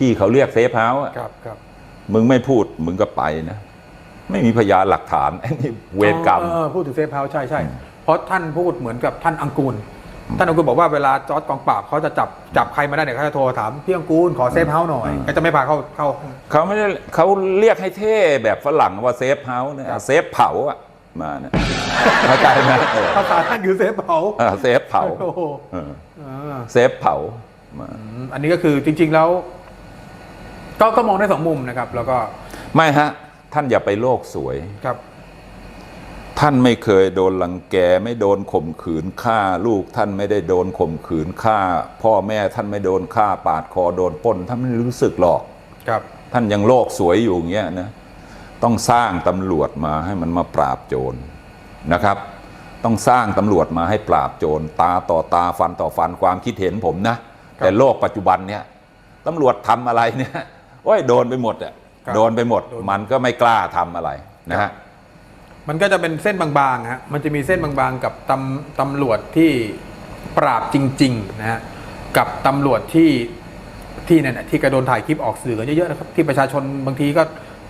ที่เขาเรียกเซฟเฮาส์อะครับครับมึงไม่พูดมึงก็ไปนะ ไม่มีพยานหลักฐานไอ้นี่เวรกรรมเออเออพูดถึงเซฟเฮาส์ใช่ใช่เพราะท่านพูดเหมือนกับท่านอังกูล ท่านอังกูลบอกว่าเวลาจอร์ดกองปราบเขาจะจับจับใครมาได้เนี่ยเขาจะโทรถามพี่อังกูลขอเซฟเฮาส์หน่อยอืม ก็จะไม่พาเข้าเข้า เขาไม่ได้เขาเรียกให้เท่แบบฝรั่งว่าเซฟเฮาส์เนี่ยครับ เซฟเผาอะมาเนี่ยเข้าใจไหมเออภาษาท่านคือเซฟเฮาส์เออเซฟเผาโอ้โหเออเออเซฟเผามา อืมอันนี้ก็คือจริง ๆ แล้ว ก็ก็มองได้สองมุมนะครับ แล้วก็ไม่ฮะ ท่านอย่าไปโลกสวย ครับ ท่านไม่เคยโดนลังแก ไม่โดนข่มขืนฆ่าลูก ท่านไม่ได้โดนข่มขืนฆ่า พ่อแม่ท่านไม่โดนฆ่าปาดคอโดนปล้นท่านไม่รู้สึกหรอก ครับ ท่านยังโลกสวยอยู่อย่างเงี้ยนะต้องสร้างตำรวจมาให้มันมาปราบโจรนะครับ ต้องสร้างตำรวจมาให้ปราบโจรตาต่อตาฟันต่อฟันความคิดเห็นผมนะ แต่โลกปัจจุบันเนี่ยตำรวจทำอะไรเนี่ย โอ้ยโดนไปหมดอะครับโดนไปหมด โดน มันก็ไม่กล้าทำอะไรนะฮะ มันก็จะเป็นเส้นบางๆฮะ มันจะมีเส้นบางๆ กับตำตำรวจที่ปราบจริงๆนะฮะ กับตำรวจที่ที่เนี่ยนะที่กระโดนถ่ายคลิปออกสื่อกันเยอะๆนะครับ ที่ประชาชนบางทีก็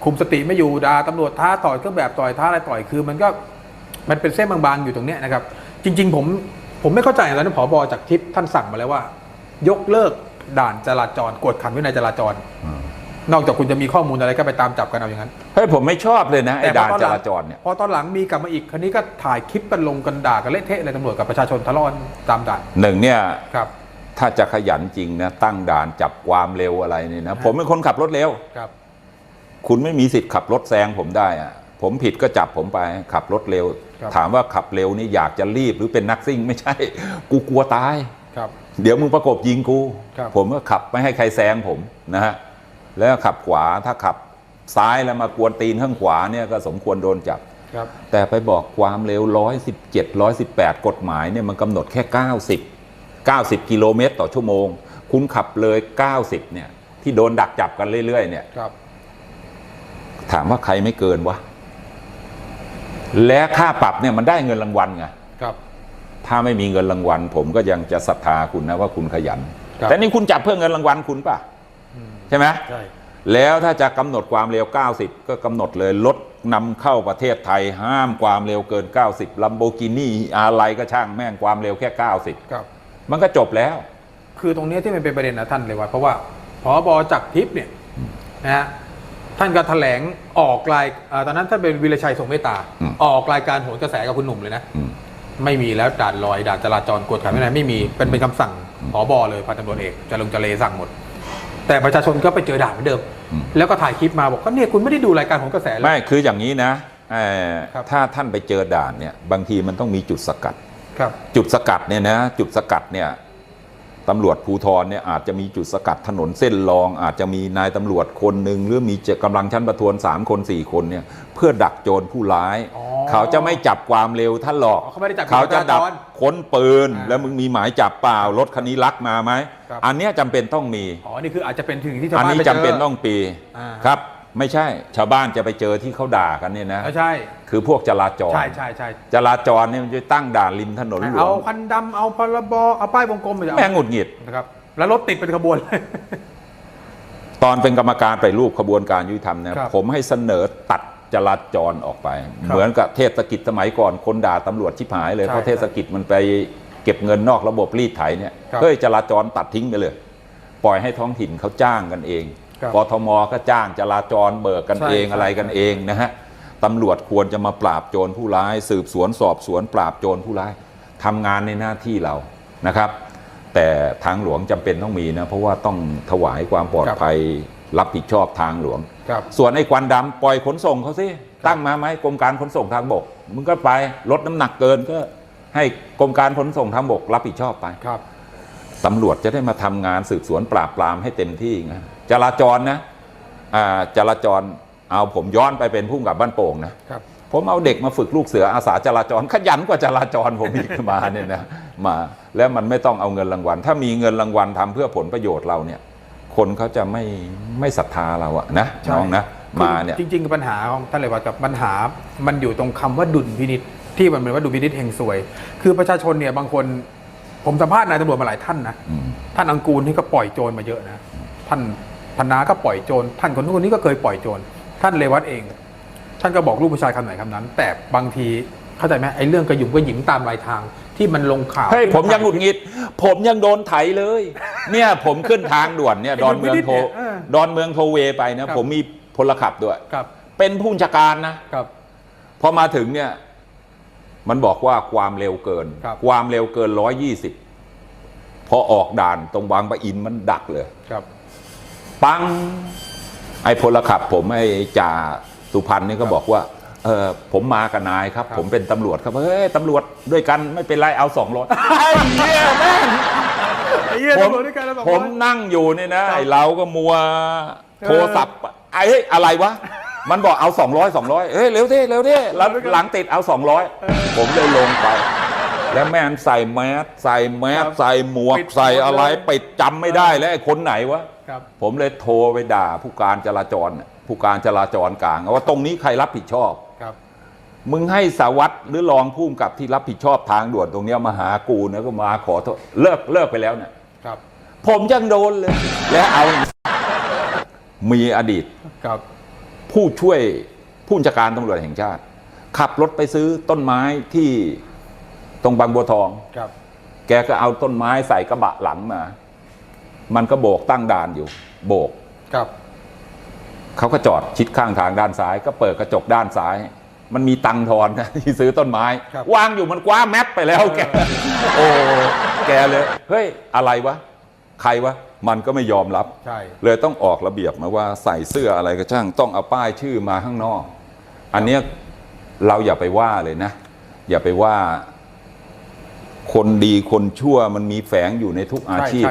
คุมสติไม่อยู่ด่าตำรวจท้าต่อยเครื่องแบบต่อยท้าอะไรต่อยคือมันก็มันเป็นเส้นบางๆอยู่ตรงเนี้ยนะครับ จริง ๆ ผมผมไม่เข้าใจตอนนั้นผอบอจากทิพย์ท่านสั่งมาแล้วว่า ยกเลิกด่านจราจรกวดขันวินัยจราจร นอกจากคุณจะมีข้อมูลอะไรก็ไปตามจับกันเอาอย่างนั้น เฮ้ยผมไม่ชอบเลยนะไอ้แต่ด่านพอตอนจหลังราจรเนี่ย พอตอนหลังมีกลับมาอีกคันนี้ก็ถ่ายคลิปกันลงกันด่ากันเละเทะเลยตำรวจกับประชาชนทะเลาะกันตามด่านหนึ่งเนี่ยครับ ถ้าจะขยันจริงนะตั้งด่านจับความเร็วอะไรเนี่ยนะ ผมเป็นคนขับรถเร็วครับ คุณไม่มีสิทธิ์ขับรถแซงผมได้อะผมผิดก็จับผมไปขับรถเร็วครับถามว่าขับเร็วนี่อยากจะรีบหรือเป็นนักซิ่งไม่ใช่ กูกลัวตายครับเดี๋ยวมึงประกบยิงกูครับผมก็ขับไม่ให้ใครแซงผมนะฮะ แล้วขับขวาถ้าขับซ้ายแล้วมากวนตีนข้างขวาเนี่ยก็สมควรโดนจับ ครับ แต่ไปบอกความเร็ว 117 118 กฎหมายเนี่ยมันกำหนดแค่ 90 90 กิโลเมตรต่อชั่วโมง คุณขับเลย 90 เนี่ย ที่โดนดักจับกันเรื่อยๆ เนี่ย ครับ ถามว่าใครไม่เกินวะ และค่าปรับเนี่ยมันได้เงินรางวัลไง ครับ ถ้าไม่มีเงินรางวัล ผมก็ยังจะศรัทธาคุณนะว่าคุณขยัน ครับ แต่นี่คุณจับเพื่อเงินรางวัลคุณป่ะอืม ใช่ไหมใช่แล้วถ้าจะกำหนดความเร็ว 90 ก็กำหนดเลยรถนำเข้าประเทศไทย ห้ามความเร็วเกิน 90ลัมโบกินี่อะไรก็ช่างแม่งความเร็วแค่ 90 ครับ มันก็จบแล้ว คือตรงเนี้ยที่มันเป็นประเด็นนะท่านเลยว่า เพราะว่าผอบอจากทิพย์เนี่ยนะฮะท่านก็แถลงออกรายเอ่อตอนนั้นท่านเป็นวิรชัยทรงเมตตาอืมออกรายการโหนกระแสกับคุณหนุ่มเลยนะอืมไม่มีแล้วด่านลอยด่านจราจรกวดขันวินัยไม่มีเป็นเป็นคำสั่งผอบอเลยพันตำรวจเอกจะลงจะเลสั่งหมด แต่ประชาชนก็ไปเจอด่านเหมือนเดิมอืมแล้วก็ถ่ายคลิปมาบอกก็เนี่ยคุณไม่ได้ดูรายการโหนกระแสเลย ไม่คืออย่างนี้นะเอ่อครับถ้าท่านไปเจอด่านเนี่ยบางทีมันต้องมีจุดสกัดครับจุดสกัดเนี่ยนะจุดสกัดเนี่ย ตำรวจภูธรเนี่ยอาจจะมีจุดสกัดถนนเส้นรอง อาจจะมีนายตำรวจคนหนึ่งหรือมีเจกำลังชั้นประทวนสามคนสี่คนเนี่ยเพื่อดักโจรผู้ร้ายอ๋อเขาจะไม่จับความเร็วท่านหรอกอ๋อเขาไม่ได้จับเขาจะดับจราจรค้นปืนอ่าแล้วมึงมีหมายจับเปล่ารถคันนี้ลักมาไหมครับอันเนี้ยจำเป็นต้องมีอ๋อนี่คืออาจจะเป็นถึงที่ชาวอันบ้านนี้ไปจำเจอเป็นต้องปีอ่าครับ ไม่ใช่ ชาวบ้านจะไปเจอที่เขาด่ากันเนี่ยนะไม่ใช่ คือพวกจราจรใช่ใช่ใช่จราจรเนี่ยมันจะตั้งด่านริมถนนหลวเอางควันดำเอาพรบเอาป้ายวงกลมไปจะเอาแม่งหงุดหงิดนะครับแล้วรถติดเป็นขบวนเลยตอนเป็นกรรมการไปรูปขบวนการยุติธรรมนะครับผมให้เสนอตัดจราจรออกไป เหมือนกับเทศกิจสมัยก่อนคนด่าตำรวจชิบหายเลยใช่เพราะเทศกิจมันไปเก็บเงินนอกระบบรีดไถเนี่ยครับเฮ้ยจราจรตัดทิ้งไปเลย ปล่อยให้ท้องถิ่นเขาจ้างกันเองครับ กทมก็จ้างจราจรเบิกกันใช่เองใช่อะไรกันใช่เองนะฮะตำรวจควรจะมาปราบโจรผู้ร้าย สืบสวนสอบสวนปราบโจรผู้ร้ายทำงานในหน้าที่เรานะครับ แต่ทางหลวงจำเป็นต้องมีนะเพราะว่าต้องถวายความปลอดภัยรับผิดชอบทางหลวงครับส่วนไอ้ควันดำปล่อยขนส่งเขาสิตั้งมาไหมกรมการขนส่งทางบกมึงก็ไปลดน้ำหนักเกินก็ให้กรมการขนส่งทางบกรับผิดชอบไปครับตำรวจจะได้มาทำงานสืบสวนปราบปรามให้เต็มที่ไง จราจรนะอ่าจราจรเอาผมย้อนไปเป็นผู้กำกับบ้านโป่งนะครับผมเอาเด็กมาฝึกลูกเสืออาสาจราจรขยันกว่าจราจรผมอีกมาเนี่ยนะมาแล้วมันไม่ต้องเอาเงินรางวัล ถ้ามีเงินรางวัลทำเพื่อผลประโยชน์เราเนี่ย คนเขาจะไม่ไม่ศรัทธาเราอะนะใช่น้องนะมาเนี่ยจริงๆปัญหาของท่านเลยว่ากับปัญหามันอยู่ตรงคำว่าดุลพินิษที่มันเหมือนว่าดุลพินิษเฮงซวย คือประชาชนเนี่ยบางคนผมสัมภาษณ์นายตำรวจมาหลายท่านนะอืมท่านอังกูลนี่ก็ปล่อยโจรมาเยอะนะท่าน พันนาก็ปล่อยโจรท่านคนนู้นคนนี้ก็เคยปล่อยโจรท่านเลวัตเอง ท่านก็บอกลูกผู้ชายคำไหนคำนั้น แต่บางทีเข้าใจไหมไอ้เรื่องกระหยุ่มกระหยิมตามรายทางที่มันลงข่าวเฮ้ยที่ผมยังหงุดหงิด ผมยังโดนไถเลย เนี่ยผมขึ้นทางด่วนเนี่ยดอนเมืองโทเออดอนเมืองโทเวไปเนี่ยครับผมมีพลขับด้วยครับ เป็นผู้บัญชาการนะครับพอมาถึงเนี่ยมันบอกว่าความเร็วเกินครับความเร็วเกินร้อยยี่สิบพอออกด่านตรงบางปะอินมันดักเลยครับ ปัง ไอ้พลขับ ผมไอ้จ่าสุพรรณนี่ก็บอกว่าเออผมมากับนายครับครับ ผมเป็นตำรวจครับเฮ้ยตำรวจด้วยกันไม่เป็นไรเอาสองร้อยไอ้เหี้ยแม่งไอ้เหี้ยผมตำรวจด้วยกันแล้วบอกผมว่านั่งอยู่เนี่ยนะครับไอ้เราก็มัวเออโทรศัพท์ไอ้เฮ้ยอะไรวะ มันบอกเอาสองร้อยสองร้อยเฮ้ยเร็วเท่เร็วเท่หลังหลังติดเอาสองร้อยผมเลยลงไป แล้วแม่งใส่แมสใส่แมสใส่หมวกปิดใส่อะไรหมดเลยปิดจำไม่ได้แล้วไอ้คนไหนวะครับผมเลยโทรไปด่าผู้การจราจรน่ะผู้การจราจรกลาง ว่าตรงนี้ใครรับผิดชอบครับ มึงให้สารวัตรหรือรองผู้กำกับที่รับผิดชอบทางด่วนตรงเนี้ยมาหากูนะก็มาขอโทษเลิกเลิกไปแล้วเนี่ยครับ ผมยังโดนเลย และเอา มีอดีตครับ ผู้ช่วยผู้บัญชาการตำรวจแห่งชาติ ขับรถไปซื้อต้นไม้ที่ ตรงบางบัวทอง ครับ แกก็เอาต้นไม้ใส่กระบะหลังมา มันก็โบกตั้งด่านอยู่ โบก ครับ เขาก็จอดชิดข้างทางด้านซ้าย ก็เปิดกระจกด้านซ้าย มันมีตังค์ทอนนะที่ซื้อต้นไม้ ครับ วางอยู่มันคว้าแมปไปแล้วแก โอ้ แกเลย เฮ้ย อะไรวะ ใครวะ มันก็ไม่ยอมรับ ใช่ เลยต้องออกระเบียบมาว่าใส่เสื้ออะไรก็ช่างต้องเอาป้ายชื่อมาข้างนอก อันเนี้ยเราอย่าไปว่าเลยนะ อย่าไปว่า คนดีคนชั่วมันมีแฝงอยู่ในทุกอาชีพ